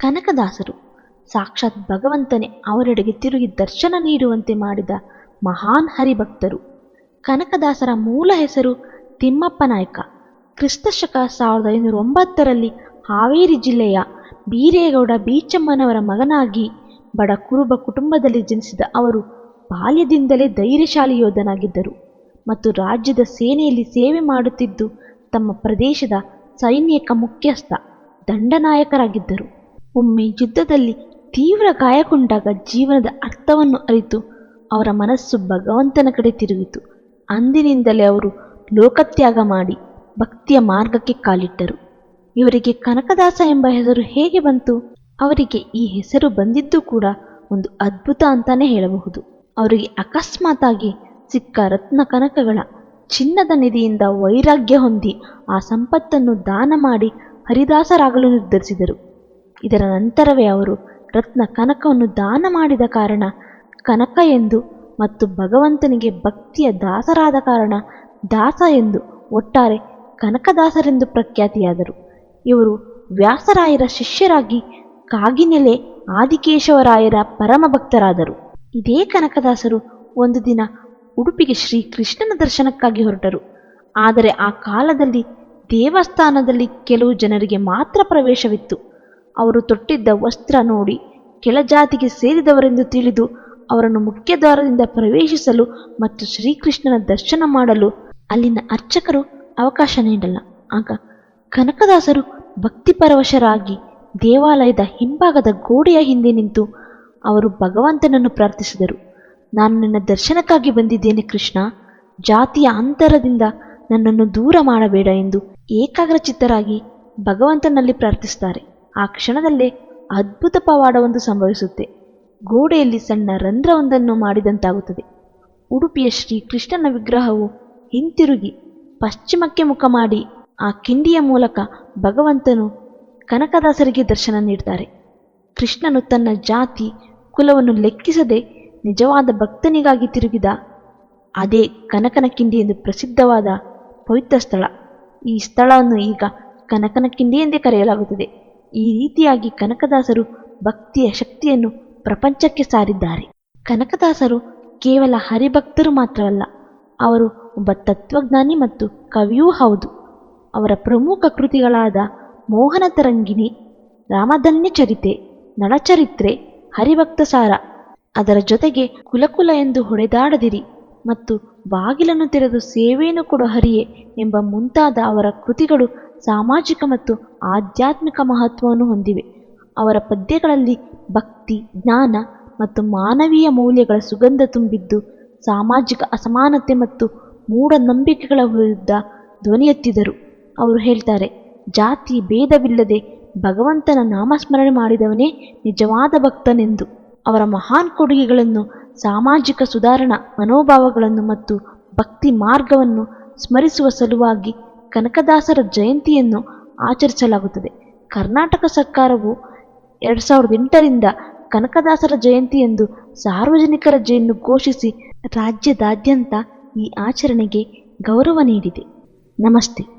ಕನಕದಾಸರು ಸಾಕ್ಷಾತ್ ಭಗವಂತನೇ ಅವರೆಡೆಗೆ ತಿರುಗಿ ದರ್ಶನ ನೀಡುವಂತೆ ಮಾಡಿದ ಮಹಾನ್ ಹರಿಭಕ್ತರು. ಕನಕದಾಸರ ಮೂಲ ಹೆಸರು ತಿಮ್ಮಪ್ಪ ನಾಯ್ಕ. ಕ್ರಿಸ್ತಶಕ ಸಾವಿರದ ಐನೂರ ಒಂಬತ್ತರಲ್ಲಿ ಹಾವೇರಿ ಜಿಲ್ಲೆಯ ಬೀರೇಗೌಡ ಬೀಚಮ್ಮನವರ ಮಗನಾಗಿ ಬಡ ಕುರುಬ ಕುಟುಂಬದಲ್ಲಿ ಜನಿಸಿದ ಅವರು ಬಾಲ್ಯದಿಂದಲೇ ಧೈರ್ಯಶಾಲಿ ಯೋಧನಾಗಿದ್ದರು ಮತ್ತು ರಾಜ್ಯದ ಸೇನೆಯಲ್ಲಿ ಸೇವೆ ಮಾಡುತ್ತಿದ್ದು ತಮ್ಮ ಪ್ರದೇಶದ ಸೈನ್ಯಕ ಮುಖ್ಯಸ್ಥ ದಂಡನಾಯಕರಾಗಿದ್ದರು. ಒಮ್ಮೆ ಯುದ್ಧದಲ್ಲಿ ತೀವ್ರ ಗಾಯಗೊಂಡಾಗ ಜೀವನದ ಅರ್ಥವನ್ನು ಅರಿತು ಅವರ ಮನಸ್ಸು ಭಗವಂತನ ಕಡೆ ತಿರುಗಿತು. ಅಂದಿನಿಂದಲೇ ಅವರು ಲೋಕತ್ಯಾಗ ಮಾಡಿ ಭಕ್ತಿಯ ಮಾರ್ಗಕ್ಕೆ ಕಾಲಿಟ್ಟರು. ಇವರಿಗೆ ಕನಕದಾಸ ಎಂಬ ಹೆಸರು ಹೇಗೆ ಬಂತು? ಅವರಿಗೆ ಈ ಹೆಸರು ಬಂದಿದ್ದು ಕೂಡ ಒಂದು ಅದ್ಭುತ ಅಂತಾನೆ ಹೇಳಬಹುದು. ಅವರಿಗೆ ಅಕಸ್ಮಾತಾಗಿ ಸಿಕ್ಕ ರತ್ನ ಕನಕಗಳ ಚಿನ್ನದ ನಿಧಿಯಿಂದ ವೈರಾಗ್ಯ ಹೊಂದಿ ಆ ಸಂಪತ್ತನ್ನು ದಾನ ಮಾಡಿ ಹರಿದಾಸರಾಗಲು ನಿರ್ಧರಿಸಿದರು. ಇದರ ನಂತರವೇ ಅವರು ರತ್ನ ಕನಕವನ್ನು ದಾನ ಮಾಡಿದ ಕಾರಣ ಕನಕ ಎಂದು ಮತ್ತು ಭಗವಂತನಿಗೆ ಭಕ್ತಿಯ ದಾಸರಾದ ಕಾರಣ ದಾಸ ಎಂದು ಒಟ್ಟಾರೆ ಕನಕದಾಸರೆಂದು ಪ್ರಖ್ಯಾತಿಯಾದರು. ಇವರು ವ್ಯಾಸರಾಯರ ಶಿಷ್ಯರಾಗಿ ಕಾಗಿನೆಲೆ ಆದಿಕೇಶವರಾಯರ ಪರಮ ಭಕ್ತರಾದರು ಇದೇ ಕನಕದಾಸರು ಒಂದು ದಿನ ಉಡುಪಿಗೆ ಶ್ರೀ ಕೃಷ್ಣನ ದರ್ಶನಕ್ಕಾಗಿ ಹೊರಟರು. ಆದರೆ ಆ ಕಾಲದಲ್ಲಿ ದೇವಸ್ಥಾನದಲ್ಲಿ ಕೆಲವು ಜನರಿಗೆ ಮಾತ್ರ ಪ್ರವೇಶವಿತ್ತು. ಅವರು ತೊಟ್ಟಿದ್ದ ವಸ್ತ್ರ ನೋಡಿ ಕೆಳಜಾತಿಗೆ ಸೇರಿದವರೆಂದು ತಿಳಿದು ಅವರನ್ನು ಮುಖ್ಯ ದ್ವಾರದಿಂದ ಪ್ರವೇಶಿಸಲು ಮತ್ತು ಶ್ರೀಕೃಷ್ಣನ ದರ್ಶನ ಮಾಡಲು ಅಲ್ಲಿನ ಅರ್ಚಕರು ಅವಕಾಶ ನೀಡಲ್ಲ. ಆಗ ಕನಕದಾಸರು ಭಕ್ತಿಪರವಶರಾಗಿ ದೇವಾಲಯದ ಹಿಂಭಾಗದ ಗೋಡೆಯ ಹಿಂದೆ ನಿಂತು ಅವರು ಭಗವಂತನನ್ನು ಪ್ರಾರ್ಥಿಸಿದರು. ನಾನು ನಿನ್ನ ದರ್ಶನಕ್ಕಾಗಿ ಬಂದಿದ್ದೇನೆ ಕೃಷ್ಣ. ಜಾತಿಯ ಅಂತರದಿಂದ ನನ್ನನ್ನು ದೂರ ಮಾಡಬೇಡ ಎಂದು ಏಕಾಗ್ರಚಿತ್ತರಾಗಿ ಭಗವಂತನಲ್ಲಿ ಪ್ರಾರ್ಥಿಸುತ್ತಾರೆ. ಆ ಕ್ಷಣದಲ್ಲೇ ಅದ್ಭುತ ಪವಾಡವೊಂದು ಸಂಭವಿಸುತ್ತೆ. ಗೋಡೆಯಲ್ಲಿ ಸಣ್ಣ ರಂಧ್ರವೊಂದನ್ನು ಮಾಡಿದಂತಾಗುತ್ತದೆ. ಉಡುಪಿಯ ಶ್ರೀ ಕೃಷ್ಣನ ವಿಗ್ರಹವು ಹಿಂತಿರುಗಿ ಪಶ್ಚಿಮಕ್ಕೆ ಮುಖ ಮಾಡಿ ಆ ಕಿಂಡಿಯ ಮೂಲಕ ಭಗವಂತನು ಕನಕದಾಸರಿಗೆ ದರ್ಶನ ನೀಡ್ತಾರೆ. ಕೃಷ್ಣನು ತನ್ನ ಜಾತಿ, ಕುಲವನ್ನು ಲೆಕ್ಕಿಸದೆ ನಿಜವಾದ ಭಕ್ತನಿಗಾಗಿ ತಿರುಗಿದ ಅದೇ ಕನಕನ ಕಿಂಡಿ ಎಂದು ಪ್ರಸಿದ್ಧವಾದ ಪವಿತ್ರ ಸ್ಥಳ. ಈ ಸ್ಥಳವನ್ನು ಈಗ ಕನಕನ ಕಿಂಡಿ ಎಂದೇ ಕರೆಯಲಾಗುತ್ತದೆ. ಈ ರೀತಿಯಾಗಿ ಕನಕದಾಸರು ಭಕ್ತಿಯ ಶಕ್ತಿಯನ್ನು ಪ್ರಪಂಚಕ್ಕೆ ಸಾರಿದ್ದಾರೆ. ಕನಕದಾಸರು ಕೇವಲ ಹರಿಭಕ್ತರು ಮಾತ್ರವಲ್ಲ, ಅವರು ಒಬ್ಬ ತತ್ವಜ್ಞಾನಿ ಮತ್ತು ಕವಿಯೂ ಹೌದು. ಅವರ ಪ್ರಮುಖ ಕೃತಿಗಳಾದ ಮೋಹನ ತರಂಗಿಣಿ, ರಾಮಧನ್ಯ ಚರಿತೆ, ನಳಚರಿತ್ರೆ, ಹರಿಭಕ್ತ ಸಾರ, ಅದರ ಜೊತೆಗೆ ಕುಲಕುಲ ಎಂದು ಹೊಡೆದಾಡದಿರಿ ಮತ್ತು ಬಾಗಿಲನ್ನು ತೆರೆದು ಸೇವೆಯನ್ನು ಕೊಡೋ ಹರಿಯೇ ಎಂಬ ಮುಂತಾದ ಅವರ ಕೃತಿಗಳು ಸಾಮಾಜಿಕ ಮತ್ತು ಆಧ್ಯಾತ್ಮಿಕ ಮಹತ್ವವನ್ನು ಹೊಂದಿವೆ. ಅವರ ಪದ್ಯಗಳಲ್ಲಿ ಭಕ್ತಿ, ಜ್ಞಾನ ಮತ್ತು ಮಾನವೀಯ ಮೌಲ್ಯಗಳ ಸುಗಂಧ ತುಂಬಿದ್ದು, ಸಾಮಾಜಿಕ ಅಸಮಾನತೆ ಮತ್ತು ಮೂಢನಂಬಿಕೆಗಳ ವಿರುದ್ಧ ಧ್ವನಿಯೆತ್ತಿದರು. ಅವರು ಹೇಳ್ತಾರೆ, ಜಾತಿ ಭೇದವಿಲ್ಲದೆ ಭಗವಂತನ ನಾಮಸ್ಮರಣೆ ಮಾಡಿದವನೇ ನಿಜವಾದ ಭಕ್ತನೆಂದು. ಅವರ ಮಹಾನ್ ಕೊಡುಗೆಗಳನ್ನು, ಸಾಮಾಜಿಕ ಸುಧಾರಣಾ ಮನೋಭಾವಗಳನ್ನು ಮತ್ತು ಭಕ್ತಿ ಮಾರ್ಗವನ್ನು ಸ್ಮರಿಸುವ ಸಲುವಾಗಿ ಕನಕದಾಸರ ಜಯಂತಿಯನ್ನು ಆಚರಿಸಲಾಗುತ್ತದೆ. ಕರ್ನಾಟಕ ಸರ್ಕಾರವು ಎರಡು ಸಾವಿರದ ಎಂಟರಿಂದ ಕನಕದಾಸರ ಜಯಂತಿ ಎಂದು ಸಾರ್ವಜನಿಕ ರಜೆಯನ್ನು ಘೋಷಿಸಿ ರಾಜ್ಯದಾದ್ಯಂತ ಈ ಆಚರಣೆಗೆ ಗೌರವ ನೀಡಿದೆ. ನಮಸ್ತೆ.